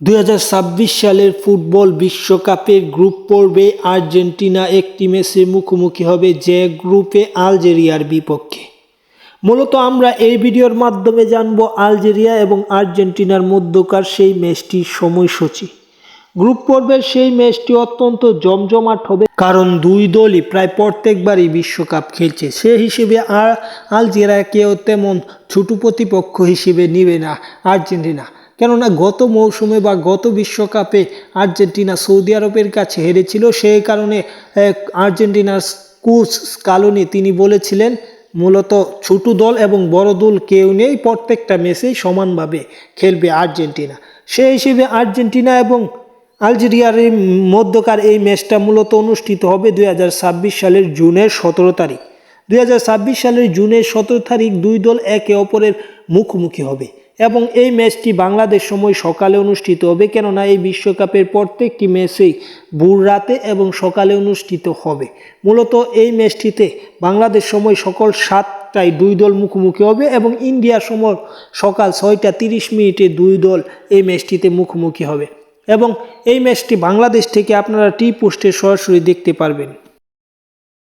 দুই হাজার ছাব্বিশ সালের ফুটবল বিশ্বকাপের গ্রুপ পর্বে আর্জেন্টিনা একটি ম্যাচে মুখোমুখি হবে যে গ্রুপে আলজেরিয়ার বিপক্ষে। মূলত আমরা এই ভিডিওর মাধ্যমে জানব আলজেরিয়া এবং আর্জেন্টিনার মধ্যকার সেই ম্যাচটির সময়সূচি। গ্রুপ পর্বের সেই ম্যাচটি অত্যন্ত জমজমাট হবে কারণ দুই দলই প্রায় প্রত্যেকবারই বিশ্বকাপ খেলছে। সে হিসেবে আর আলজেরিয়াকেও তেমন ছোট প্রতিপক্ষ হিসেবে নিবে না আর্জেন্টিনা। কেননা গত মৌসুমে বা গত বিশ্বকাপে আর্জেন্টিনা সৌদি আরবের কাছে হেরেছিল, সেই কারণে আর্জেন্টিনার কোচ স্কালোনি তিনি বলেছিলেন, মূলত ছোট দল এবং বড় দল কেউ নেই, প্রত্যেকটা ম্যাচেই সমানভাবে খেলবে আর্জেন্টিনা। সেই হিসেবে আর্জেন্টিনা এবং আলজেরিয়ার মধ্যকার এই ম্যাচটা মূলত অনুষ্ঠিত হবে দুই হাজার ছাব্বিশ সালের জুনের সতেরো তারিখ। দুই হাজার ছাব্বিশ সালের জুনের সতেরো তারিখ দুই দল একে অপরের মুখোমুখি হবে। এবং এই ম্যাচটি বাংলাদেশ সময় সকালে অনুষ্ঠিত হবে, কেননা এই বিশ্বকাপের প্রত্যেকটি ম্যাচেই ভোর রাতে এবং সকালে অনুষ্ঠিত হবে। মূলত এই ম্যাচটিতে বাংলাদেশ সময় সকল সাতটায় দুই দল মুখোমুখি হবে এবং ইন্ডিয়া সময় সকাল ছয়টা তিরিশ মিনিটে দুই দল এই ম্যাচটিতে মুখোমুখি হবে। এবং এই ম্যাচটি বাংলাদেশ থেকে আপনারা টি পোস্টে সরাসরি দেখতে পারবেন।